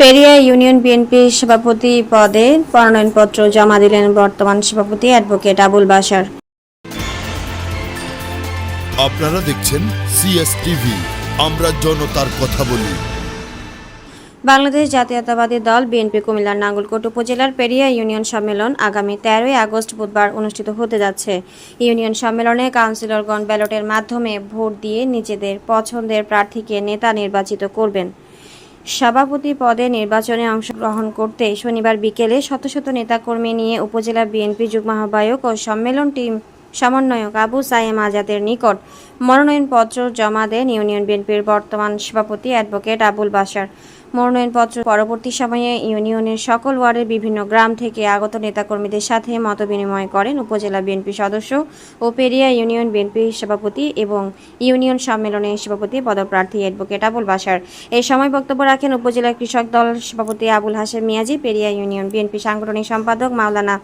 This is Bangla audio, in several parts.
পেরিয়া ইউনিয়ন বিএনপি সভাপতি পদে মনোনয়নপত্র জমা দিলেন বর্তমান সভাপতি অ্যাডভোকেট আবুল বাসার আপনারা দেখছেন সিএস টিভি আমরা জনতার কথা বলি। বাংলাদেশ জাতীয়তাবাদী দল বিএনপি কুমিল্লার নাঙ্গলকোট উপজেলার পেরিয়া ইউনিয়ন সম্মেলন আগামী তেরোই আগস্ট বুধবার অনুষ্ঠিত হতে যাচ্ছে। ইউনিয়ন সম্মেলনে কাউন্সিলরগণ ব্যালটের মাধ্যমে ভোট দিয়ে নিজেদের পছন্দের প্রার্থীকে নেতা নির্বাচিত করবেন। সভাপতি পদে নির্বাচনে অংশগ্রহণ করতে শনিবার বিকেলে শত শত নেতাকর্মী নিয়ে উপজেলা বিএনপি যুগ্ম আহ্বায়ক ও সম্মেলন টিম সমন্বয়ক আবু সাইম আজাদের নিকট মনোনয়নপত্র জমা দেন ইউনিয়ন বিএনপির বর্তমান সভাপতি অ্যাডভোকেট আবুল বাশার। মনোনয়নপত্র পরবর্তী সময়ে ইউনিয়নের সকল ওয়ার্ডের বিভিন্ন গ্রাম থেকে আগত নেতাকর্মীদের সাথে মতবিনিময় করেন উপজেলা বিএনপি সদস্য ও পেরিয়া ইউনিয়ন বিএনপি সভাপতি এবং ইউনিয়ন সম্মেলনের সভাপতি পদপ্রার্থী অ্যাডভোকেট আবুল বাশার। এই সময় বক্তব্য রাখেন উপজেলা কৃষক দল সভাপতি আবুল হাশেম মিয়াজি, পেরিয়া ইউনিয়ন বিএনপি সাংগঠনিক সম্পাদক মাওলানা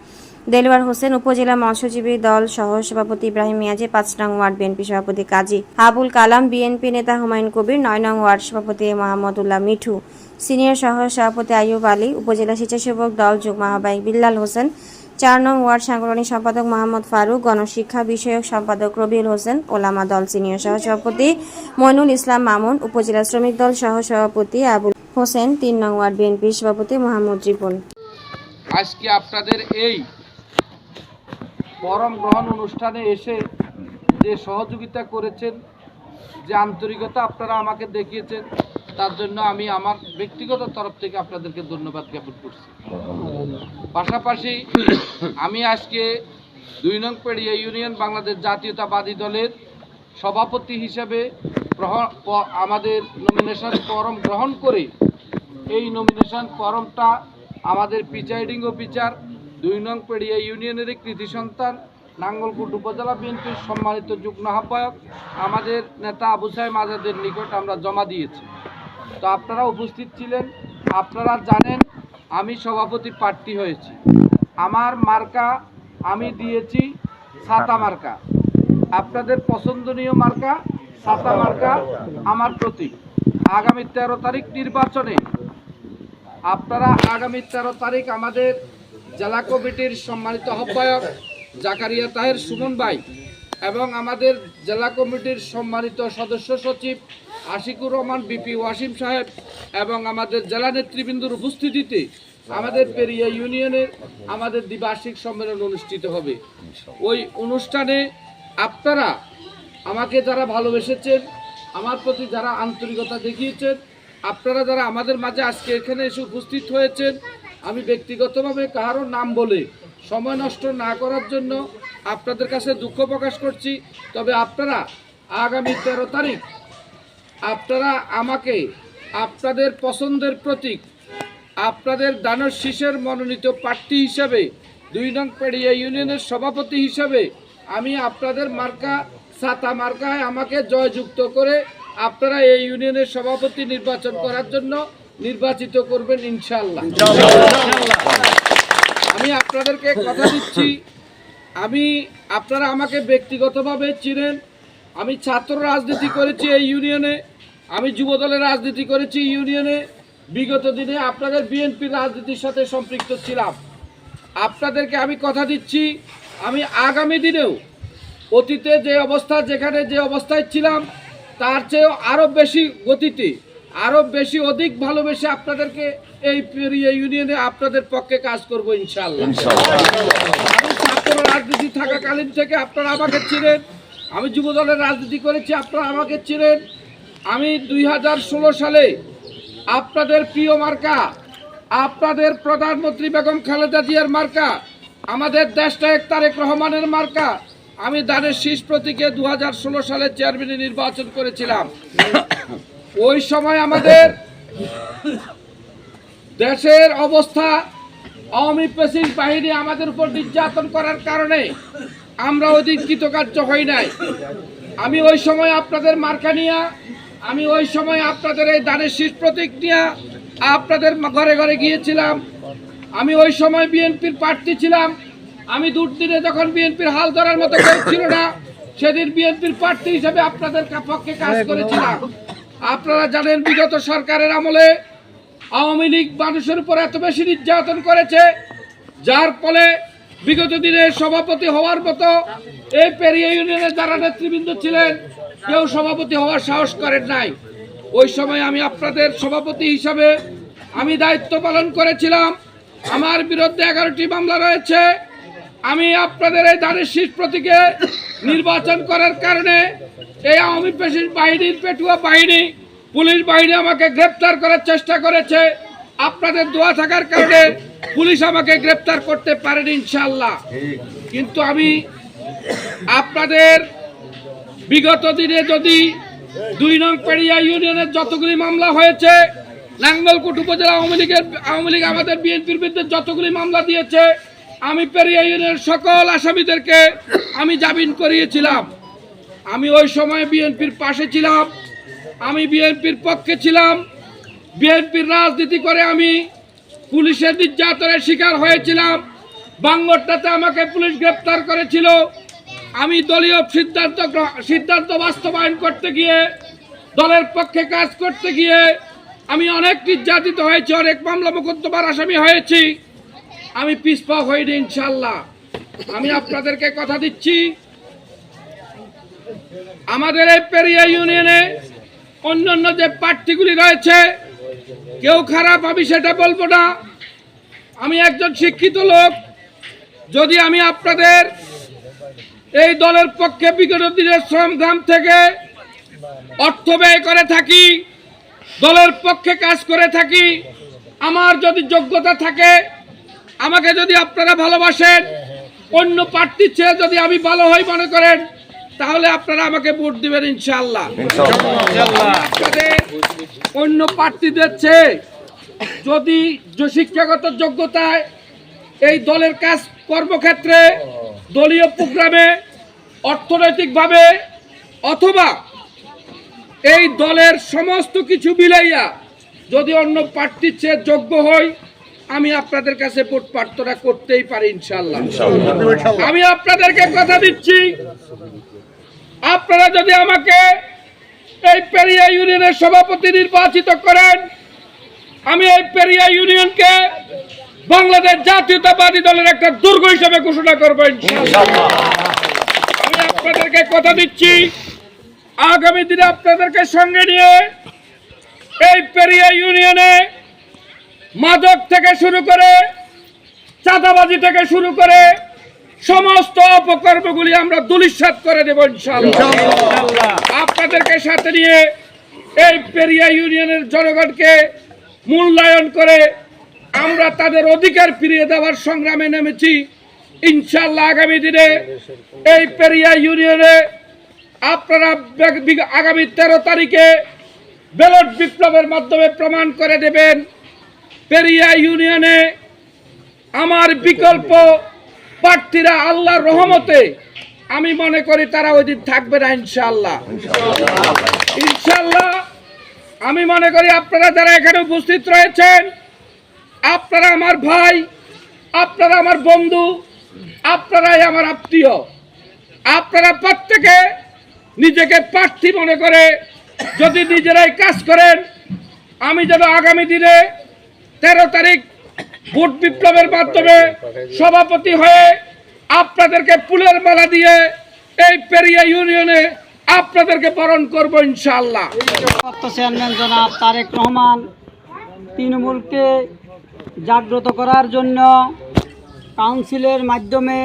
দেলওয়ার হোসেন উপজেলা মৎস্যজীবী দল সহ সভাপতি ইব্রাহিম মিয়াজি, পাঁচ নং ওয়ার্ড বিএনপি সভাপতি কাজী আবুল কালাম, বিএনপি নেতা হুমায়ুন কবির, নয় নং ওয়ার্ড সভাপতি মোহাম্মদুল্লাহ মিঠু। সিনিয়র সহ সভাপতি আইয়ুব আলী, উপজেলা স্বেচ্ছাসেবক দল যুগ্ম আহ্বায়ক বিল্লাল হোসেন। চার নং ওয়ার্ড সাংগঠনিক সম্পাদক মোহাম্মদ ফারুক, গণশিক্ষা বিষয়ক সম্পাদক রবিউল হোসেন, ওলামা দল সিনিয়র সহ সভাপতি মইনুল ইসলাম মামুন, উপজেলা শ্রমিক দল সহ সভাপতি আবুল হোসেন, তিন নং ওয়ার্ড বিএনপি সভাপতি মোহাম্মদ রিপন। আজকে আপনাদের এই পরম গ্রহণ অনুষ্ঠানে এসে যে সহযোগিতা করেছেন, যে আন্তরিকতা আপনারা আমাকে দেখিয়েছেন, তার জন্য আমি আমার ব্যক্তিগত তরফ থেকে আপনাদেরকে ধন্যবাদ জ্ঞাপন করছি। পাশাপাশি আমি আজকে দুই নং পেড়িয়া ইউনিয়ন বাংলাদেশ জাতীয়তাবাদী দলের সভাপতি হিসেবে আমাদের নমিনেশন ফরম গ্রহণ করে এই নমিনেশন ফরমটা আমাদের প্রিজাইডিং অফিসার দুই নং পেড়িয়া ইউনিয়নের কৃতি সন্তান নাঙ্গলকুট উপজেলা বিএনপির সম্মানিত যুগ্ম আহ্বায়ক, আমাদের নেতা আবু সাহেব আজাদের নিকট আমরা জমা দিয়েছি। তো আপনারা উপস্থিত ছিলেন, আপনারা জানেন আমি সভাপতি প্রার্থী হয়েছি। আমার মার্কা আমি দিয়েছি ছাতা মার্কা। আপনাদের পছন্দনীয় মার্কা ছাতা মার্কা আমার প্রতীক। আগামী তেরো তারিখ নির্বাচনে আপনারা আগামী তেরো তারিখ আমাদের জেলা কমিটির সম্মানিত আহ্বায়ক জাকারিয়া তাহের সুমন ভাই এবং আমাদের জেলা কমিটির সম্মানিত সদস্য সচিব আশিকুর রহমান, বিপি ওয়াসিম সাহেব এবং আমাদের জেলা নেতৃবৃন্দুর উপস্থিতিতে আমাদের পেরিয়া ইউনিয়নের আমাদের দ্বিবার্ষিক সম্মেলন অনুষ্ঠিত হবে। ওই অনুষ্ঠানে আপনারা আমাকে যারা ভালোবেসেছেন, আমার প্রতি যারা আন্তরিকতা দেখিয়েছেন, আপনারা যারা আমাদের মাঝে আজকে এখানে এসে উপস্থিত হয়েছেন আমি ব্যক্তিগতভাবে কারও নাম বলে সময় নষ্ট না করার জন্য আপনাদের কাছে দুঃখ প্রকাশ করছি। তবে আপনারা আগামী তেরো তারিখ আপনারা আমাকে আপনাদের পছন্দের প্রতীক, আপনাদের দানর শীষের মনোনীত প্রার্থী হিসাবে, দুই নং পেড়িয়া ইউনিয়নের সভাপতি হিসাবে আমি আপনাদের মার্কা সাতা মার্কায় আমাকে জয়যুক্ত করে আপনারা এই ইউনিয়নের সভাপতি নির্বাচন করার জন্য নির্বাচিত করবেন ইনশাল্লাহ আমি আপনাদেরকে কথা দিচ্ছি আমি আপনারা আমাকে ব্যক্তিগতভাবে চিনেন আমি ছাত্র রাজনীতি করেছি এই ইউনিয়নে আমি যুবদলের রাজনীতি করেছি ইউনিয়নে বিগত দিনে আপনাদের বিএনপির রাজনীতির সাথে সম্পৃক্ত ছিলাম। আপনাদেরকে আমি কথা দিচ্ছি আমি আগামী দিনেও অতীতে যে অবস্থা যেখানে যে অবস্থায় ছিলাম তার চেয়েও আরও বেশি গতিতে আরও বেশি অধিক ভালোবেসে আপনাদেরকে এই ইউনিয়নে আপনাদের পক্ষে কাজ করব ইনশাল্লাহ আমি ছাত্র রাজনীতি থাকাকালীন থেকে আপনারা আমাকে চিনেন। আমি যুবদলের রাজনীতি করেছি আপনারা আমাকে চিনেন। আমি দুই হাজার ষোলো সালে আপনাদের প্রিয় মার্কা আপনাদের প্রধানমন্ত্রী বেগম খালেদা জিয়ার মার্কা আমাদের দেশটা এক তারেক রহমানের মার্কা আমি দানের শীষ প্রতীকে দু হাজার ষোলো সালে চেয়ারম্যানে নির্বাচন করেছিলাম। ওই সময় আমাদের দেশের অবস্থা আওয়ামী পেসিং বাহিনী আমাদের উপর নির্যাতন করার কারণে আমরা দিন কৃতকার্য হই নাই। আমি ওই সময় আপনাদের মার্কা নিয়ে আমি ওই সময় আপনাদের এই দানের শীষ প্রতীক নিয়ে আপনাদের ঘরে ঘরে গিয়েছিলাম। আমি ওই সময় বিএনপির প্রার্থী ছিলাম। আমি দুর্দিনে যখন বিএনপির হাল ধরার মতো কেউ ছিল না সেদিন বিএনপির প্রার্থী হিসেবে আপনাদের পক্ষে কাজ করেছিলাম। আপনারা জানেন বিগত সরকারের আমলে আওয়ামী লীগ মানুষের উপর এত বেশি নির্যাতন করেছে, যার ফলে বিগত দিনে সভাপতি হওয়ার মতো এই পেরিয়া ইউনিয়নের যারা নেতৃবৃন্দ ছিলেন, কেউ সভাপতি হওয়ার সাহস করেন নাই। ওই সময় আমি আপনাদের সভাপতি হিসাবে আমি দায়িত্ব পালন করেছিলাম। আমার বিরুদ্ধে এগারোটি মামলা রয়েছে। আমি আপনাদের এই দানের শীষ প্রতীকে নির্বাচন করার কারণে এই আওয়ামী পেশির বাহিনীর পেটুয়া বাহিনী, পুলিশ বাহিনী আমাকে গ্রেপ্তার করার চেষ্টা করেছে। আপনাদের দোয়া থাকার কারণে পুলিশ আমাকে গ্রেপ্তার করতে পারেনি ইনশাল্লাহ কিন্তু আমি আপনাদের বিগত দিনে যদি দুই নং পেড়িয়া ইউনিয়নের যতগুলি মামলা হয়েছে, নাঙ্গলকোট উপজেলা আওয়ামী লীগের আওয়ামী লীগ আমাদের বিএনপির বিরুদ্ধে যতগুলি মামলা দিয়েছে আমি পেরিয়া ইউনিয়নের সকল আসামিদেরকে আমি জামিন করিয়েছিলাম। আমি ওই সময় বিএনপির পাশে ছিলাম, আমি বিএনপির পক্ষে ছিলাম। বিএনপির রাজনীতি করে আমি পুলিশের নির্যাতনের শিকার হয়েছিলাম। বাঙ্গরটাতে আমাকে পুলিশ গ্রেপ্তার করেছিল। আমি দলীয় সিদ্ধান্ত সিদ্ধান্ত বাস্তবায়ন করতে গিয়ে, দলের পক্ষে কাজ করতে গিয়ে আমি অনেক নির্যাতিত হয়েছি, অনেক মামলা মোকদ্দমার আসামি হয়েছি। আমি পিসপা হইনি ইনশাল্লাহ আমি আপনাদেরকে কথা দিচ্ছি। আমাদের এই পেরিয়া ইউনিয়নে অন্যান্য যে প্রার্থীগুলি রয়েছে, কেউ খারাপ, আমি সেটা বলব না। আমি একজন শিক্ষিত লোক। যদি আমি আপনাদের এই দলের পক্ষে বিগত দিনের শ্রমধাম থেকে অর্থ ব্যয় করে থাকি, দলের পক্ষে কাজ করে থাকি, আমার যদি যোগ্যতা থাকে আমাকে যদি আপনারা ভালোবাসেন অন্য প্রার্থীর চেয়ে যদি আমি ভালো হই মনে করেন তাহলে আপনারা আমাকে ভোট দিবেন ইনশাল্লাহ আপনাদের অন্য প্রার্থীদের চেয়ে যদি শিক্ষাগত যোগ্যতায় এই দলের কাজ কর্মক্ষেত্রে দলীয় প্রোগ্রামে অর্থনৈতিকভাবে অথবা এই দলের সমস্ত কিছু মিলাইয়া যদি অন্য প্রার্থীর চেয়ে যোগ্য হই আমি আপনাদের কাছে ভোট প্রার্থনা করতেই পারি ইনশাল্লাহ আমি আপনাদেরকে কথা দিচ্ছি। আপনারা যদি আমাকে এই পেরিয়া ইউনিয়নের সভাপতি নির্বাচিত করেন আমি এই পেরিয়া ইউনিয়নকে বাংলাদেশ জাতীয়তাবাদী দলের একটা দুর্গ হিসেবে ঘোষণা করব ইনশাআল্লাহ। আমি আপনাদেরকে কথা দিচ্ছি। আগামী দিনে আপনাদেরকে সঙ্গে নিয়ে এই পেরিয়া ইউনিয়নে মাদক থেকে শুরু করে চাঁদাবাজি থেকে শুরু করে সমস্ত অপকর্মগুলি আমরা দুলিশ্বাত করে দেব আপনাদেরকে সাথে নিয়ে এই পেরিয়া ইউনিয়নের জনগণকে মূল্যায়ন করে আমরা তাদের অধিকার ফিরিয়ে দেওয়ার সংগ্রামে নেমেছি। ইনশাল্লাহ আগামী দিনে এই পেরিয়া ইউনিয়নে আপনারা আগামী তেরো তারিখে ব্যালট বিপ্লবের মাধ্যমে প্রমাণ করে দেবেন। পেরিয়া ইউনিয়নে আমার বিকল্প প্রার্থীরা আল্লাহর রহমতে আমি মনে করি তারা ওই দিন থাকবে না ইনশাল্লাহ ইনশাল্লাহ আমি মনে করি আপনারা যারা এখানে উপস্থিত রয়েছেন, আপনারা আমার ভাই, আপনারা আমার বন্ধু, আপনারাই আমার আত্মীয়, আপনারা প্রত্যেকে নিজেকে প্রার্থী মনে করে যদি নিজেরাই কাজ করেন, আমি যেন আগামী দিনে তেরো তারিখ ভোট বিপ্লবের মাধ্যমে সভাপতি হয়ে আপনাদেরকে ফুলের মালা দিয়ে এই পেরিয়া ইউনিয়নে আপনাদেরকে বরণ করব ভারপ্রাপ্ত চেয়ারম্যান জনাব তারেক রহমান, তৃণমূলকে জাগ্রত করার জন্য কাউন্সিলের মাধ্যমে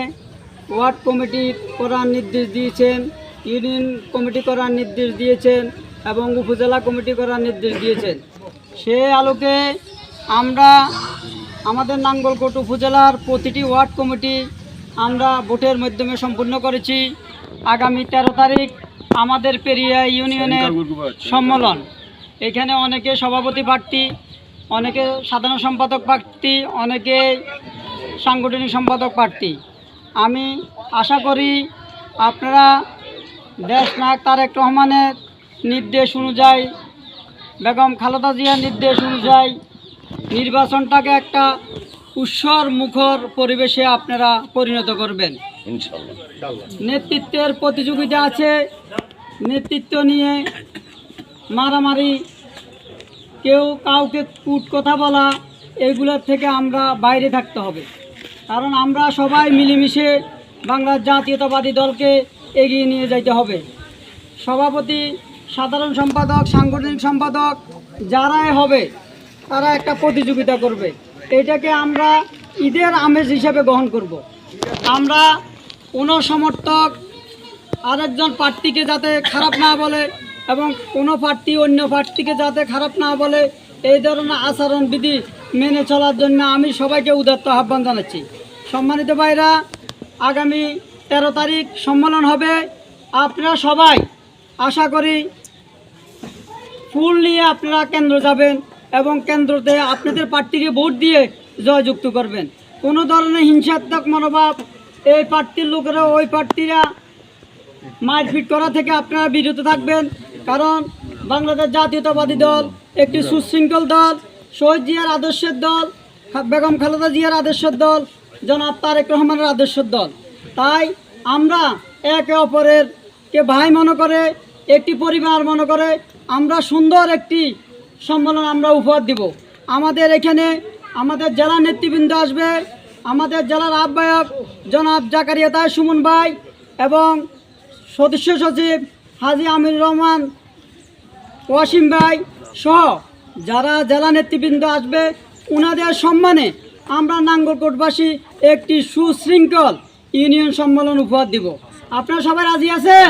ওয়ার্ড কমিটি করার নির্দেশ দিয়েছেন, ইউনিয়ন কমিটি করার নির্দেশ দিয়েছেন এবং উপজেলা কমিটি করার নির্দেশ দিয়েছেন। সে আলোকে আমরা আমাদের নাঙ্গলকোট উপজেলার প্রতিটি ওয়ার্ড কমিটি আমরা ভোটের মাধ্যমে সম্পূর্ণ করেছি। আগামী তেরো তারিখ আমাদের পেরিয়া ইউনিয়নের সম্মেলন। এখানে অনেকে সভাপতি প্রার্থী অনেকে সাধারণ সম্পাদক প্রার্থী অনেকে সাংগঠনিক সম্পাদক প্রার্থী। আমি আশা করি আপনারা দেশনায়ক তারেক রহমানের নির্দেশ অনুযায়ী বেগম খালেদা জিয়ার নির্দেশ অনুযায়ী নির্বাচনটাকে একটা উৎসর মুখর পরিবেশে আপনারা পরিণত করবেন। নেতৃত্বের প্রতিযোগিতা আছে। নেতৃত্ব নিয়ে মারামারি কেউ কাউকে কুট কথা বলা এগুলোর থেকে আমরা বাইরে থাকতে হবে। কারণ আমরা সবাই মিলেমিশে বাংলার জাতীয়তাবাদী দলকে এগিয়ে নিয়ে যাইতে হবে। সভাপতি সাধারণ সম্পাদক সাংগঠনিক সম্পাদক যারাই হবে তারা একটা প্রতিযোগিতা করবে। এটাকে আমরা ঈদের আমেজ হিসেবে গ্রহণ করব। আমরা কোনো সমর্থক আরেকজন প্রার্থীকে যাতে খারাপ না বলে এবং কোনো প্রার্থী অন্য প্রার্থীকে যাতে খারাপ না বলে, এই ধরনের আচরণ বিধি মেনে চলার জন্য আমি সবাইকে উদাত্ত আহ্বান জানাচ্ছি। সম্মানিত ভাইরা, আগামী তেরো তারিখ সম্মেলন হবে। আপনারা সবাই আশা করি ফুল নিয়ে আপনারা কেন্দ্র যাবেন। এবং কেন্দ্রতে আপনাদের পার্টিকে ভোট দিয়ে জয়যুক্ত করবেন। কোনো ধরনের হিংসাত্মক মনোভাব এই পার্টির লোকেরা, ওই পার্টিরা মারপিট করা থেকে আপনারা বিরত থাকবেন। কারণ বাংলাদেশ জাতীয়তাবাদী দল, একটি সুশৃঙ্খল দল, শহীদ জিয়ার আদর্শের দল বেগম খালেদা জিয়ার আদর্শের দল, জনাব তারেক রহমানের আদর্শের দল। তাই আমরা একে অপরের কে ভাই মনে করে, একটি পরিবার মনে করে, আমরা সুন্দর একটি সম্মেলন আমরা উপহার দিব। আমাদের এখানে আমাদের জেলা নেতৃবৃন্দ আসবে। আমাদের জেলার আহ্বায়ক জনাব জাকারিয়া তাই সুমন ভাই এবং সদস্য সচিব হাজি আমির রহমান, ওয়াসিম ভাই সহ যারা জেলা নেতৃবৃন্দ আসবে ওনাদের সম্মানে আমরা নাঙ্গলকোটবাসী একটি সুশৃঙ্খল ইউনিয়ন সম্মেলন উপহার দিব। আপনারা সবাই রাজি আছেন?